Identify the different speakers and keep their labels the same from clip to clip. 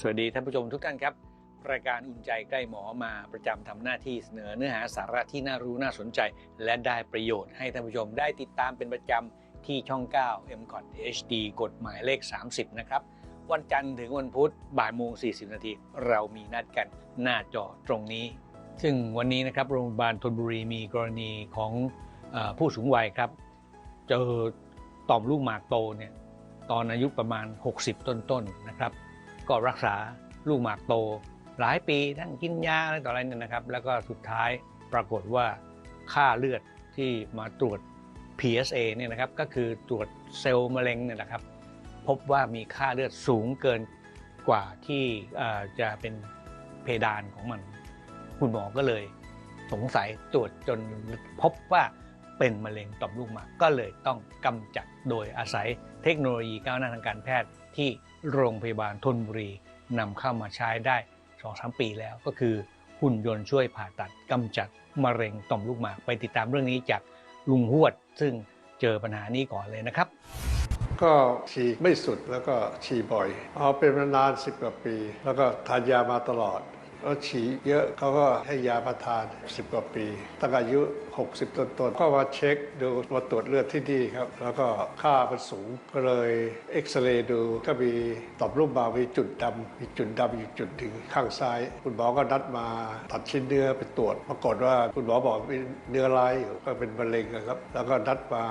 Speaker 1: สวัสดีท่านผู้ชมทุกท่านครับ รายการอุ่นใจใกล้หมอมาประจำทำหน้าที่เสนอเนื้อหาสาระที่น่ารู้น่าสนใจ และได้ประโยชน์ให้ท่านผู้ชมได้ติดตามเป็นประจำที่ช่อง 9 m c o t HD กฎหมายเลข 30 นะครับ วันจันทร์ถึงวันพุธบ่ายโมง 40 นาทีเรามีนัดกันหน้าจอตรงนี้ ซึ่งวันนี้นะครับโรงพยาบาลธนบุรีมีกรณีของอผู้สูงวัยครับ เจอต่อมลูกหมากโตเนี่ยตอนอายุประมาณ 60 ต้นๆนะครับ ก็รักษาลูกหมากโต หลายปีทั้งกินยาอะไรต่ออะไรเนี่ยนะครับ แล้วก็สุดท้ายปรากฏว่าค่าเลือดที่มาตรวจ PSA เนี่ยนะครับก็คือตรวจเซลล์มะเร็งเนี่ยนะครับ พบว่ามีค่าเลือดสูงเกินกว่าที่จะเป็นเพดานของมัน คุณหมอก็เลยสงสัยตรวจจนพบว่าเป็นมะเร็งต่อมลูกหมากก็เลยต้องกำจัดโดยอาศัยเทคโนโลยีก้าวหน้าทางการแพทย์ที่ โรงพยาบาลทนบุรีนำเข้ามาใช้ได้2-3ปีแล้วก็คือหุ่นยนต์ช่วยผ่าตัดกำจัดมะเร็งต่อมลูกหมากไปติดตามเรื่องนี้จากลุงหวด ซึ่งเจอปัญหานี้ก่อนเลยนะครับ
Speaker 2: ก็ฉี่ไม่สุดแล้วก็ฉี่บ่อย เอาเป็นมานานสิบกว่าปี แล้วก็ทานยามาตลอด แล้วฉี่เยอะเขาก็ให้ยามาทาน 10 กว่าปี ตั้งอายุ 60 ต้นๆก็มาเช็คดูมาตรวจเลือดที่นี่ครับ แล้วก็ค่ามันสูงก็เลยเอ็กซเรย์ดูก็มีต่อมลูกหมากมีจุดดำมีจุดดำอยู่จุดหนึ่งข้างซ้าย คุณหมอก็นัดมาตัดชิ้นเนื้อไปตรวจปรากฏว่าคุณหมอบอกมีเนื้อร้ายอยู่ก็เป็นมะเร็งนะครับ แล้วก็นัดมา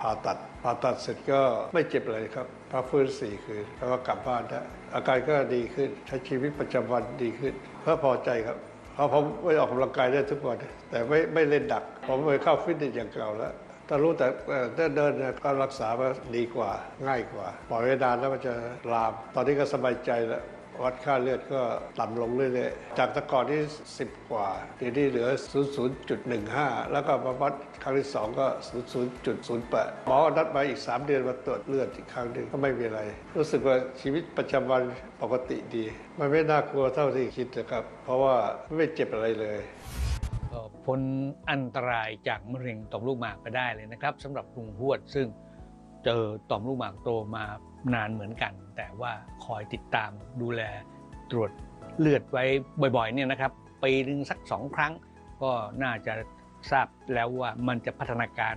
Speaker 2: ผ่าตัดผ่าตัดเสร็จก็ไม่เจ็บเลยครับ กฟื้นสี่คืนแล้วก็กลับบ้านได้อาการก็ดีขึ้นใช้ชีวิตประจำวันดีขึ้นเพื่อพอใจครับเพราะผมไม่ออกกำลังกายได้ทุกวันแต่ไม่ไม่เล่นดัก ผมไปเข้าฟิตเนสอย่างเก่าแล้วแต่รู้แต่เดินเดินก็รักษามาดีกว่าง่ายกว่า ปล่อยไว้นานแล้วมันจะลาม ตอนนี้ก็สบายใจแล้ว วัดค่าเลือดก็ต่ำลงเรื่อยๆ จากแต่ก่อนที่ 10 กว่าเดี๋ยวนี้เหลือ 00.15 แล้วก็มาวัดครั้งที่ 2 ก็ 00.08 หมอนัดมาอีก 3 เดือนมาตรวจเลือดอีกครั้งหนึ่งก็ไม่มีอะไร รู้สึกว่าชีวิตประจำวันปกติดี มันไม่น่ากลัวเท่าที่คิดนะครับ เพราะว่าไม่เจ็บอะไรเลย
Speaker 1: พ้นอันตรายจากมะเร็งต่อมลูกหมากไปได้เลยนะครับสำหรับลุงหวดซึ่งเจอต่อมลูกหมากโตมา นานเหมือนกัน แต่ว่าคอยติดตามดูแลตรวจเลือดไว้บ่อยๆเนี่ยนะครับปีหนึ่งสักสองครั้ง ก็น่าจะทราบแล้วว่ามันจะพัฒนาการ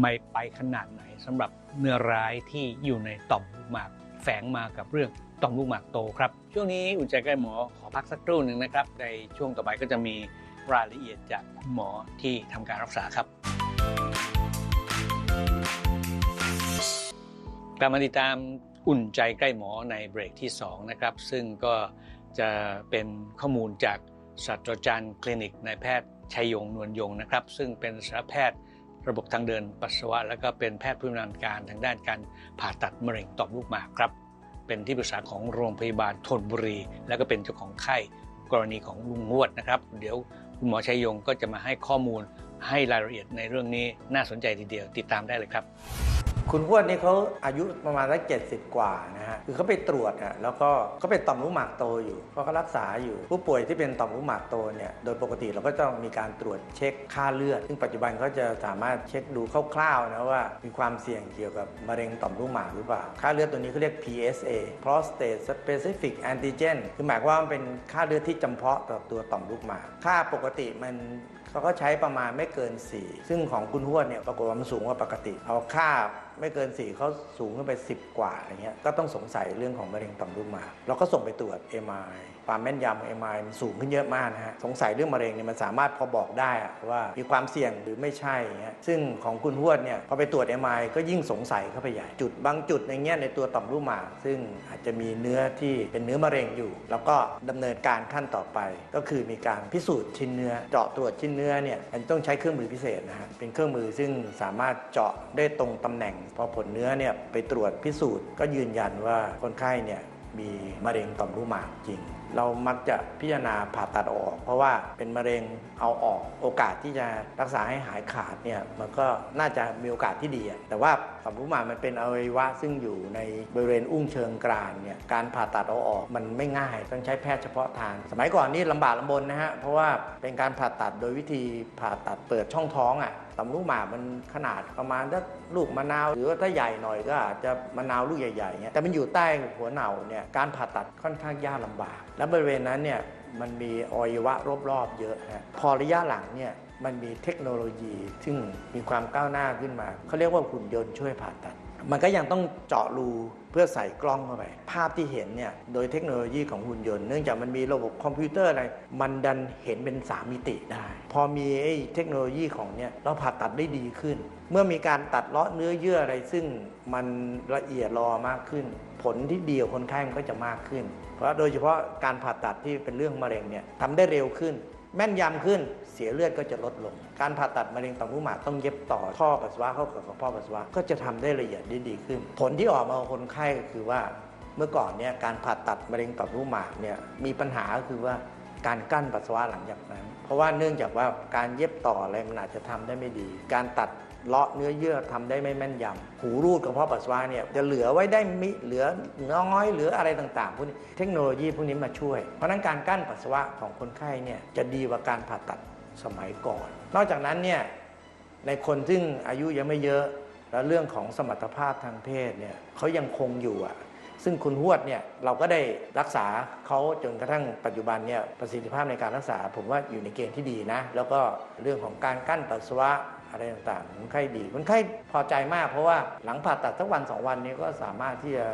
Speaker 1: ไม่ไปขนาดไหนสำหรับเนื้อร้ายที่อยู่ในต่อมลูกหมากแฝงมากับเรื่องต่อมลูกหมากโตครับ ช่วงนี้อุ่นใจใกล้หมอขอพักสักครู่หนึ่งนะครับ ในช่วงต่อไปก็จะมีรายละเอียดจากหมอที่ทำการรักษาครับ กลับมาติดตามอุ่นใจใกล้หมอในเบรกที่ 2 นะครับ ซึ่งก็จะเป็นข้อมูลจากศาสตราจารย์คลินิกนายแพทย์ชัยยงนวลยงนะครับ ซึ่งเป็นศัลแพทย์ระบบทางเดินปัสสาวะ แล้วก็เป็นแพทย์ผู้ชำนาญการทางด้านการผ่าตัดมะเร็งต่อมลูกหมากครับ เป็นที่ปรึกษาของโรงพยาบาลธนบุรี แล้วก็เป็นเจ้าของไข้กรณีของลุงงวดนะครับ เดี๋ยวคุณหมอชัยยงก็จะมาให้ข้อมูลให้รายละเอียดในเรื่องนี้น่าสนใจทีเดียวติดตามได้เลยครับ
Speaker 3: คุณอ้วนนี่เขาอายุประมาณสักเจ็ดสิบกว่านะฮะคือเขาไปตรวจอะแล้วก็เขาเป็นต่อมลูกหมากโตอยู่เพราะเขารักษาอยู่ ผู้ป่วยที่เป็นต่อมลูกหมากโตเนี่ยโดยปกติเราก็ต้องมีการตรวจเช็คค่าเลือด ซึ่งปัจจุบันเขาจะสามารถเช็คดูคร่าวๆนะว่ามีความเสี่ยงเกี่ยวกับมะเร็งต่อมลูกหมากหรือเปล่า ค่าเลือดตัวนี้เขาเรียก PSA prostate specific antigen คือหมายความว่ามันเป็นค่าเลือดที่จำเพาะต่อตัวต่อมลูกหมาก ค่าปกติมันเขาก็ใช้ประมาณไม่เกิน 4 ซึ่งของคุณหวดเนี่ยปรากฏว่ามันสูงกว่าปกติ เอาค่า ไม่เกิน4เขาสูงขึ้นไป 10 กว่าอะไรเงี้ยก็ต้องสงสัยเรื่องของมะเร็งต่อมลูกหมากเราก็ส่งไปตรวจ MRI ความแม่นยำของ MRI มันสูงขึ้นเยอะมากนะฮะสงสัยเรื่องมะเร็งเนี่ยมันสามารถพอบอกได้อะว่ามีความเสี่ยงหรือไม่ใช่เงี้ยซึ่งของคุณหวดเนี่ยพอไปตรวจ MRI ก็ยิ่งสงสัยเข้าไปใหญ่จุดบางจุดในเงี้ยในตัวต่อมลูกหมากซึ่งอาจจะมีเนื้อที่เป็นเนื้อมะเร็งอยู่ แล้วก็ดำเนินการขั้นต่อไป ก็คือมีการพิสูจน์ชิ้นเนื้อ เจาะตรวจชิ้นเนื้อเนี่ยมันต้องใช้เครื่องมือพิเศษนะฮะเป็นเครื่องมือซึ่งสามารถเจาะได้ตรงตำแหน่งพอผลเนื้อเนี่ยไปตรวจพิสูจน์ก็ยืนยันว่าคนไข้เนี่ยมีมะเร็งต่อมลูกหมากจริง เรามักจะพิจารณาผ่าตัดออก เพราะว่าเป็นมะเร็งเอาออกโอกาสที่จะรักษาให้หายขาดเนี่ยมันก็น่าจะมีโอกาสที่ดีแต่ว่าต่อมลูกหมากมันเป็นอวัยวะซึ่งอยู่ในบริเวณอุ้งเชิงกรานเนี่ยการผ่าตัดเอาออกมันไม่ง่าย ต้องใช้แพทย์เฉพาะทาง สมัยก่อนนี่ลำบากลำบนนะฮะเพราะว่าเป็นการผ่าตัดโดยวิธีผ่าตัดเปิดช่องท้องอะ่ะต่อมลูกหมากมันขนาดประมาณถ้าลูกมะนาว หรือว่าถ้าใหญ่หน่อยก็อาจจะมะนาวลูกใหญ่ๆเงี้ยแต่มันอยู่ใต้หัวเหน่าเนี่ยการผ่าตัดค่อนข้างยากลำบาก และบริเวณนั้นเนี่ย มันมีอวัยวะรอบๆเยอะฮะพอระยะหลังเนี่ยมันมีเทคโนโลยีซึ่งมีความก้าวหน้าขึ้นมา เขาเรียกว่าหุ่นยนต์ช่วยผ่าตัด มันก็ยังต้องเจาะรู เพื่อใส่กล้องเข้าไป ภาพที่เห็นเนี่ย โดยเทคโนโลยีของหุ่นยนต์ เนื่องจากมันมีระบบคอมพิวเตอร์อะไร มันดันเห็นเป็น 3 มิติได้ พอมีไอ้เทคโนโลยีของเนี่ยเราผ่าตัดได้ดีขึ้น เมื่อมีการตัดเลาะเนื้อเยื่ออะไร ซึ่งมันละเอียดรอมากขึ้น ผลที่ดีกับคนไข้มันก็จะมากขึ้น เพราะโดยเฉพาะการผ่าตัดที่เป็นเรื่องมะเร็งเนี่ยทำได้เร็วขึ้น แม่นยำขึ้นเสียเลือดก็จะลดลง การผ่าตัดมะเร็งต่อมลูกหมากต้องเย็บต่อท่อปัสสาวะเข้ากับกระเพาะปัสสาวะก็จะทำได้ละเอียดดีขึ้น ผลที่ออกมาคนไข้ก็คือว่าเมื่อก่อนเนี่ยการผ่าตัดมะเร็งต่อมลูกหมากเนี่ยมีปัญหาก็คือว่าการกั้นปัสสาวะหลังจากนั้น เพราะว่าเนื่องจากว่าการเย็บต่ออะไรมันอาจจะทำได้ไม่ดี การตัด เลาะเนื้อเยื่อทำได้ไม่แม่นยำหูรูดกระเพาะปัสสาวะเนี่ยจะเหลือไว้ได้มิเหลือน้อยเหลืออะไรต่างๆพวกนี้เทคโนโลยีพวกนี้มาช่วย เพราะฉะนั้นการกั้นปัสสาวะของคนไข้เนี่ยจะดีกว่าการผ่าตัดสมัยก่อน นอกจากนั้นเนี่ยในคนซึ่งอายุยังไม่เยอะแล้วเรื่องของสมรรถภาพทางเพศเนี่ยเขายังคงอยู่อะซึ่งคุณหวดเนี่ยเราก็ได้รักษาเขาจนกระทั่งปัจจุบันเนี่ยประสิทธิภาพในการรักษา ผมว่าอยู่ในเกณฑ์ที่ดีนะ แล้วก็เรื่องของการกั้นปัสสาวะ อะไรต่างๆคนไข้ดีคนไข้พอใจมากเพราะว่าหลังผ่าตัดสักวันสองวันนี้ก็สามารถที่จะ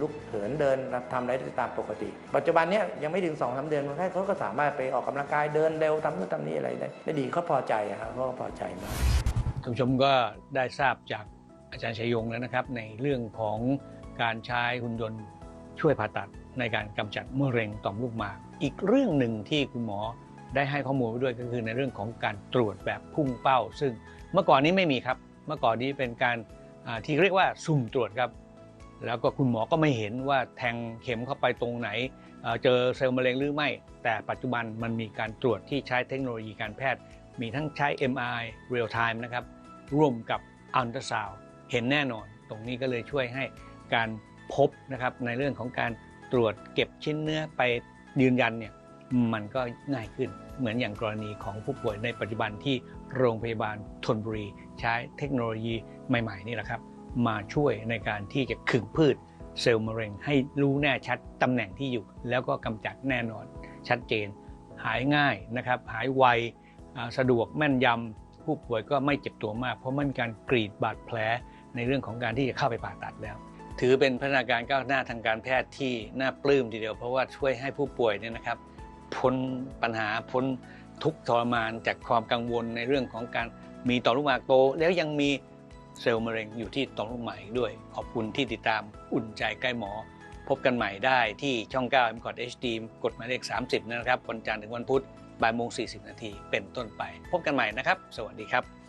Speaker 3: ลุกเหินเดินทำอะไรได้ตามปกติ ปัจจุบันเนี้ยยังไม่ถึงสองสาเดือนคนไข้เขาก็สามารถไปออกกำลังกายเดินเร็วทำนู่นทำนี่อะไรได้ได้ดีเขาพอใจครับเขาก็พอใจมาก
Speaker 1: ท่านผู้ชมก็ได้ทราบจากอาจารย์ชัยยงแล้วนะครับ ในเรื่องของการใช้หุ่นยนต์ช่วยผ่าตัดในการกำจัดมะเร็งต่อมลูกหมาก อีกเรื่องหนึ่งที่คุณหมอ ได้ให้ข้อมูลไว้ด้วยก็คือในเรื่องของการตรวจแบบพุ่งเป้า ซึ่งเมื่อก่อนนี้ไม่มีครับ เมื่อก่อนนี้เป็นการที่เรียกว่าสุ่มตรวจครับ แล้วก็คุณหมอก็ไม่เห็นว่าแทงเข็มเข้าไปตรงไหนเอ่อเจอเซลล์มะเร็งหรือไม่ แต่ปัจจุบันมันมีการตรวจที่ใช้เทคโนโลยีการแพทย์ มีทั้งใช้ MRI real time นะครับร่วมกับอัลตราซาวเห็นแน่นอน ตรงนี้ก็เลยช่วยให้การพบนะครับในเรื่องของการตรวจเก็บชิ้นเนื้อไปยืนยันเนี่ย มันก็ง่ายขึ้น เหมือนอย่างกรณีของผู้ป่วยในปัจจุบันที่โรงพยาบาลธนบุรี ใช้เทคโนโลยีใหม่ๆนี่แหละครับ มาช่วยในการที่จะขึงพืชเซลล์มะเร็งให้รู้แน่ชัดตำแหน่งที่อยู่ แล้วก็กำจัดแน่นอนชัดเจน หายง่ายนะครับ หายไวสะดวกแม่นยำผู้ป่วยก็ไม่เจ็บตัวมาก เพราะมันมีการกรีดบาดแผลในเรื่องของการที่จะเข้าไปผ่าตัดแล้ว ถือเป็นพัฒนาการก้าวหน้าทางการแพทย์ที่น่าปลื้มทีเดียว เพราะว่าช่วยให้ผู้ป่วยเนี่ยนะครับ พ้นปัญหาพ้นทุกทรมานจากความกังวลในเรื่องของการมีต่อลูกหมากโต แล้วยังมีเซลล์มะเร็งอยู่ที่ต่อมลูกหมากด้วย ขอบคุณที่ติดตามอุ่นใจใกล้หมอ พบกันใหม่ได้ที่ช่อง9 m c o t HD กดหมายเลข 30 นะครับวันจันทร์ถึงวันพุธบ่ายโมง40 นาทีเป็นต้นไป พบกันใหม่นะครับ สวัสดีครับ